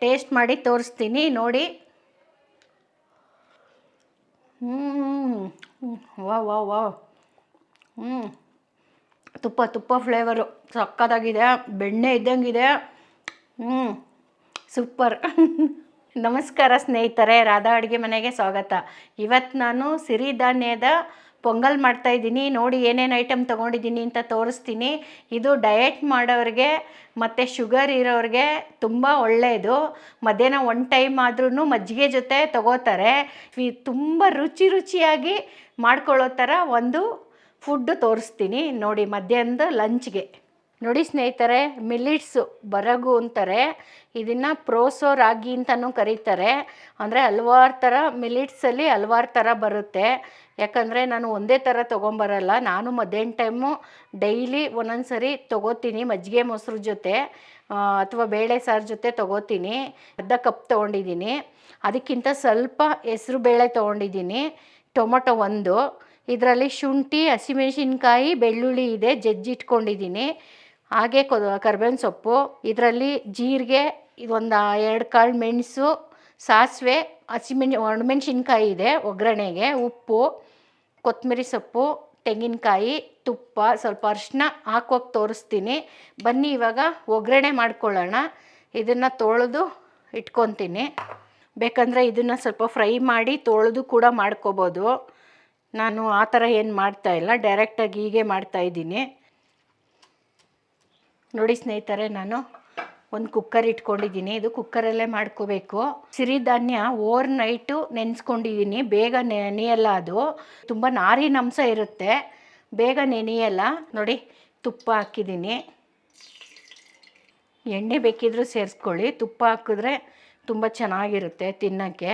Taste ಮಾಡಿ ತೋರಿಸ್ತೀನಿ, ನೋಡಿ. ಹ್ಞೂ ವಾ ವಾ ವಾ ಹ್ಞೂ ತುಪ್ಪ ತುಪ್ಪ ಫ್ಲೇವರು ಸಕ್ಕತ್ತಾಗಿದೆ. ಬೆಣ್ಣೆ ಇದ್ದಂಗಿದೆ. ಹ್ಞೂ ಸೂಪರ್. ನಮಸ್ಕಾರ ಸ್ನೇಹಿತರೆ, ರಾಧಾ ಅಡುಗೆ ಮನೆಗೆ ಸ್ವಾಗತ. ಇವತ್ತು ನಾನು ಸಿರಿಧಾನ್ಯದ ಪೊಂಗಲ್ ಮಾಡ್ತಾ ಇದ್ದೀನಿ. ನೋಡಿ ಏನೇನು ಐಟಮ್ ತೊಗೊಂಡಿದ್ದೀನಿ ಅಂತ ತೋರಿಸ್ತೀನಿ. ಇದು ಡಯಟ್ ಮಾಡೋರಿಗೆ ಮತ್ತು ಶುಗರ್ ಇರೋರಿಗೆ ತುಂಬ ಒಳ್ಳೆಯದು ಮಧ್ಯಾಹ್ನ ಒನ್ ಟೈಮ್ ಆದ್ರೂ ಮಜ್ಜಿಗೆ ಜೊತೆ ತಗೋತಾರೆ. ತುಂಬ ರುಚಿ ರುಚಿಯಾಗಿ ಮಾಡ್ಕೊಳ್ಳೋ ಥರ ಒಂದು ಫುಡ್ಡು ತೋರಿಸ್ತೀನಿ. ನೋಡಿ ಮಧ್ಯಾಹ್ನದ ಲಂಚ್ಗೆ ನೋಡಿ ಸ್ನೇಹಿತರೆ, ಮಿಲಿಟ್ಸು ಬರಗು ಅಂತಾರೆ. ಇದನ್ನು ಪ್ರೋಸೋ ರಾಗಿ ಅಂತಲೂ ಕರೀತಾರೆ. ಅಂದರೆ ಹಲ್ವಾರು ಥರ ಮಿಲಿಟ್ಸಲ್ಲಿ ಹಲ್ವಾರು ಥರ ಬರುತ್ತೆ. ಯಾಕಂದರೆ ನಾನು ಒಂದೇ ಥರ ತೊಗೊಂಬರಲ್ಲ, ನಾನು ಮಧ್ಯಾಹ್ನ ಟೈಮು ಡೈಲಿ ಒಂದೊಂದು ಸರಿ ತೊಗೋತೀನಿ, ಮಜ್ಜಿಗೆ ಮೊಸರು ಜೊತೆ ಅಥವಾ ಬೇಳೆ ಸಾರು ಜೊತೆ ತೊಗೋತೀನಿ. ಅರ್ಧ ಕಪ್ ತೊಗೊಂಡಿದ್ದೀನಿ. ಅದಕ್ಕಿಂತ ಸ್ವಲ್ಪ ಹೆಸರು ಬೇಳೆ ತೊಗೊಂಡಿದ್ದೀನಿ, ಟೊಮೊಟೊ ಒಂದು. ಇದರಲ್ಲಿ ಶುಂಠಿ, ಹಸಿಮೆಣಸಿನ್ಕಾಯಿ, ಬೆಳ್ಳುಳ್ಳಿ ಇದೆ, ಜಜ್ಜಿಟ್ಕೊಂಡಿದ್ದೀನಿ. ಹಾಗೆ ಕೊ, ಕರ್ಬೇವಿನ ಸೊಪ್ಪು, ಇದರಲ್ಲಿ ಜೀರಿಗೆ, ಇದೊಂದು ಎರಡು ಕಾಳು ಮೆಣಸು, ಸಾಸಿವೆ ಹಸಿಮೆಣ್ ಒಣಮೆಣ್ಸಿನ್ಕಾಯಿ ಇದೆ ಒಗ್ಗರಣೆಗೆ, ಉಪ್ಪು ಕೊತ್ತಂಬರಿ ಸೊಪ್ಪು, ತೆಂಗಿನಕಾಯಿ, ತುಪ್ಪ, ಸ್ವಲ್ಪ ಅರಿಶಿನ ಹಾಕೋಕೆ ತೋರಿಸ್ತೀನಿ. ಬನ್ನಿ ಇವಾಗ ಒಗ್ಗರಣೆ ಮಾಡ್ಕೊಳ್ಳೋಣ. ಇದನ್ನು ತೊಳೆದು ಇಟ್ಕೊತೀನಿ. ಬೇಕಂದರೆ ಇದನ್ನು ಸ್ವಲ್ಪ ಫ್ರೈ ಮಾಡಿ ತೊಳೆದು ಕೂಡ ಮಾಡ್ಕೋಬೋದು. ನಾನು ಆ ಥರ ಏನು ಮಾಡ್ತಾಯಿಲ್ಲ ಡೈರೆಕ್ಟಾಗಿ ಹೀಗೆ ಮಾಡ್ತಾಯಿದ್ದೀನಿ ನೋಡಿ ಸ್ನೇಹಿತರೆ, ನಾನು ಒಂದು ಕುಕ್ಕರ್ ಇಟ್ಕೊಂಡಿದ್ದೀನಿ. ಇದು ಕುಕ್ಕರಲ್ಲೇ ಮಾಡ್ಕೋಬೇಕು. ಸಿರಿಧಾನ್ಯ ಓವರ್ ನೈಟು ನೆನೆಸ್ಕೊಂಡಿದ್ದೀನಿ ಬೇಗ ನೆನೆಯಲ್ಲ ಅದು. ತುಂಬ ನಾರಿನ ಅಂಶ ಇರುತ್ತೆ. ಬೇಗ ನೆನೆಯಲ್ಲ. ನೋಡಿ, ತುಪ್ಪ ಹಾಕಿದ್ದೀನಿ ಎಣ್ಣೆ ಬೇಕಿದ್ರೂ ಸೇರಿಸ್ಕೊಳ್ಳಿ. ತುಪ್ಪ ಹಾಕಿದ್ರೆ ತುಂಬ ಚೆನ್ನಾಗಿರುತ್ತೆ ತಿನ್ನೋಕ್ಕೆ.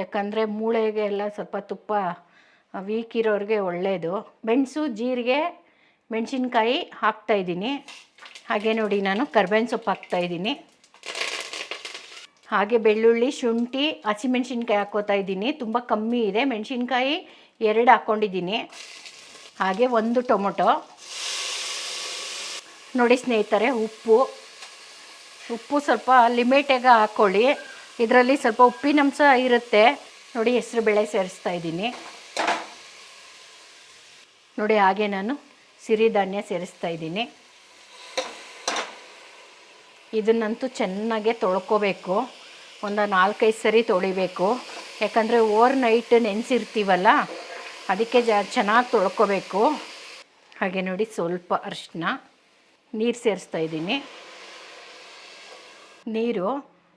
ಯಾಕಂದರೆ ಮೂಳೆಗೆ ಎಲ್ಲ ಸ್ವಲ್ಪ ತುಪ್ಪ ವೀಕ್ ಇರೋರಿಗೆ ಒಳ್ಳೆಯದು ಮೆಣಸು, ಜೀರಿಗೆ, ಮೆಣಸಿನ್ಕಾಯಿ ಹಾಕ್ತಾಯಿದ್ದೀನಿ ಹಾಗೆ ನೋಡಿ ನಾನು ಕರ್ಬೇವಿನ ಸೊಪ್ಪು ಹಾಕ್ತಾಯಿದ್ದೀನಿ ಹಾಗೆ ಬೆಳ್ಳುಳ್ಳಿ, ಶುಂಠಿ, ಹಸಿಮೆಣ್ಸಿನ್ಕಾಯಿ ಹಾಕ್ಕೋತಾ ಇದ್ದೀನಿ. ತುಂಬ ಕಮ್ಮಿ ಇದೆ. ಮೆಣಸಿನ್ಕಾಯಿ ಎರಡು ಹಾಕ್ಕೊಂಡಿದ್ದೀನಿ. ಹಾಗೆ ಒಂದು ಟೊಮೊಟೊ. ನೋಡಿ ಸ್ನೇಹಿತರೆ, ಉಪ್ಪು. ಉಪ್ಪು ಸ್ವಲ್ಪ ಲಿಮಿಟಾಗಿ ಹಾಕ್ಕೊಳ್ಳಿ ಇದರಲ್ಲಿ ಸ್ವಲ್ಪ ಉಪ್ಪಿನಂಶ ಇರುತ್ತೆ. ನೋಡಿ ಹೆಸರು ಬೇಳೆ ಸೇರಿಸ್ತಾ ಇದ್ದೀನಿ. ನೋಡಿ ಹಾಗೆ ನಾನು ಸಿರಿಧಾನ್ಯ ಸೇರಿಸ್ತಾ ಇದ್ದೀನಿ. ಇದನ್ನಂತೂ ಚೆನ್ನಾಗೆ ತೊಳ್ಕೋಬೇಕು. ಒಂದು ನಾಲ್ಕೈದು ಸರಿ ತೊಳಿಬೇಕು. ಯಾಕಂದರೆ ಓವರ್ ನೈಟ್ ನೆನೆಸಿರ್ತೀವಲ್ಲ, ಅದಕ್ಕೆ ಜ ಚೆನ್ನಾಗಿ ತೊಳ್ಕೋಬೇಕು. ಹಾಗೆ ನೋಡಿ ಸ್ವಲ್ಪ ಅರಿಶಿನ, ನೀರು ಸೇರಿಸ್ತಾ ಇದ್ದೀನಿ. ನೀರು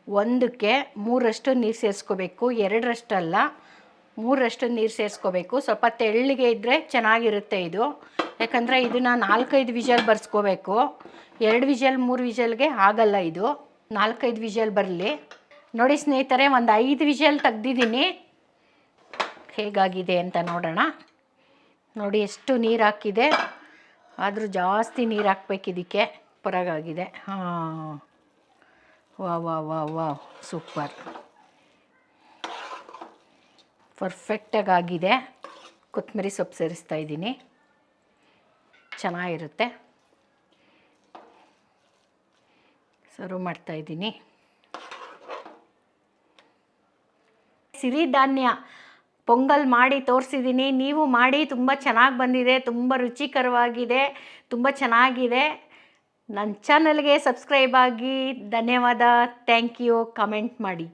ಒಂದಕ್ಕೆ ಮೂರಷ್ಟು ನೀರು ಸೇರಿಸ್ಕೋಬೇಕು. ಎರಡರಷ್ಟಲ್ಲ, ಮೂರಷ್ಟು ನೀರು ಸೇರಿಸ್ಕೋಬೇಕು. ಸ್ವಲ್ಪ ತೆಳ್ಳಗೆ ಇದ್ದರೆ ಚೆನ್ನಾಗಿರುತ್ತೆ ಇದು. ಯಾಕಂದರೆ ಇದನ್ನು ನಾಲ್ಕೈದು ವಿಜಲ್ ಬರ್ಸ್ಕೋಬೇಕು. ಎರಡು ವಿಜಲ್, ಮೂರು ವಿಜಲ್ಗೆ ಆಗಲ್ಲ ಇದು. ನಾಲ್ಕೈದು ವಿಜಲ್ ಬರಲಿ. ನೋಡಿ ಸ್ನೇಹಿತರೆ, ಒಂದು ಐದು ವಿಜಲ್ ತೆಗ್ದಿದ್ದೀನಿ. ಹೇಗಾಗಿದೆ ಅಂತ ನೋಡೋಣ. ನೋಡಿ ಎಷ್ಟು ನೀರು ಹಾಕಿದೆ. ಆದರೂ ಜಾಸ್ತಿ ನೀರು ಹಾಕ್ಬೇಕು ಇದಕ್ಕೆ. ಪರಗಾಗಿದೆ ಹಾಂ. ವಾ ವಾ ವಾ ವಾ ಸೂಪರ್. ಪರ್ಫೆಕ್ಟಾಗಿ ಆಗಿದೆ. ಕೊತ್ತಂಬರಿ ಸೊಪ್ಪು ಸೇರಿಸ್ತಾ ಇದ್ದೀನಿ. ಚೆನ್ನಾಗಿರುತ್ತೆ. ಸರ್ವ್ ಮಾಡ್ತಾ ಇದ್ದೀನಿ. ಸಿರಿಧಾನ್ಯ ಪೊಂಗಲ್ ಮಾಡಿ ತೋರಿಸಿದ್ದೀನಿ. ನೀವು ಮಾಡಿ ತುಂಬ ಚೆನ್ನಾಗಿ ಬಂದಿದೆ, ತುಂಬ ರುಚಿಕರವಾಗಿದೆ, ತುಂಬ ಚೆನ್ನಾಗಿದೆ. ನನ್ನ ಚಾನಲ್ಗೆ ಸಬ್ಸ್ಕ್ರೈಬ್ ಆಗಿ, ಧನ್ಯವಾದ. ಥ್ಯಾಂಕ್ ಯು ಕಮೆಂಟ್ ಮಾಡಿ.